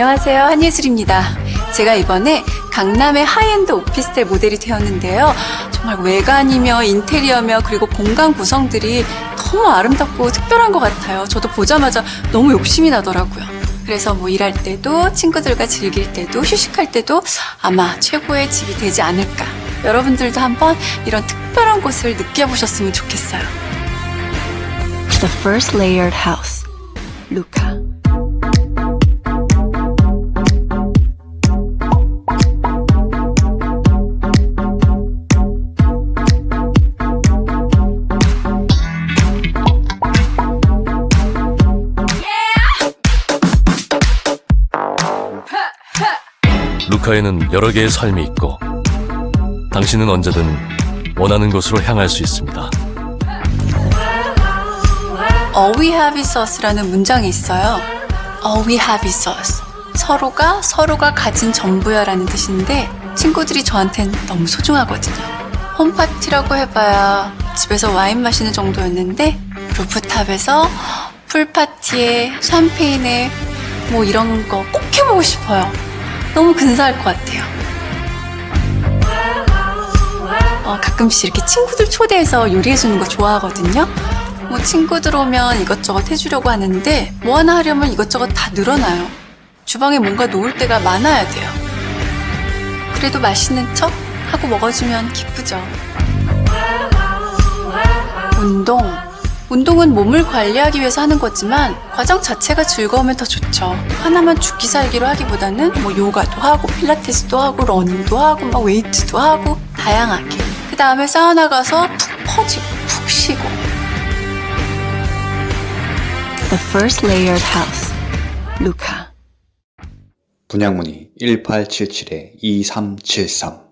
안녕하세요. 한예슬입니다. 제가 이번에 강남의 하이엔드 오피스텔 모델이 되었는데요. 정말 외관이며 인테리어며 그리고 공간 구성들이 너무 아름답고 특별한 것 같아요. 저도 보자마자 너무 욕심이 나더라고요. 그래서 뭐 일할 때도 친구들과 즐길 때도 휴식할 때도 아마 최고의 집이 되지 않을까. 여러분들도 한번 이런 특별한 곳을 느껴보셨으면 좋겠어요. The First Layered House, 루카. 루카에는 여러 개의 삶이 있고 당신은 언제든 원하는 곳으로 향할 수 있습니다. All we have is us라는 문장이 있어요. All we have is us. 서로가 서로가 가진 전부야라는 뜻인데 친구들이 저한텐 너무 소중하거든요. 홈파티라고 해봐야 집에서 와인 마시는 정도였는데 루프탑에서 풀파티에 샴페인에 뭐 이런 거 꼭 해보고 싶어요. 너무 근사할 것 같아요. 어, 가끔씩 이렇게 친구들 초대해서 요리해주는 거 좋아하거든요. 뭐 친구들 오면 이것저것 해주려고 하는데 뭐 하나 하려면 이것저것 다 늘어나요. 주방에 뭔가 놓을 때가 많아야 돼요. 그래도 맛있는 척 하고 먹어주면 기쁘죠. 운동. 운동은 몸을 관리하기 위해서 하는 거지만 과정 자체가 즐거우면 더 좋죠. 하나만 죽기 살기로 하기보다는 뭐 요가도 하고 필라테스도 하고 러닝도 하고 막 웨이트도 하고 다양하게. 그 다음에 사우나 가서 푹 퍼지고 푹 쉬고. The First Layered House, 루카. 분양문의 1877-2373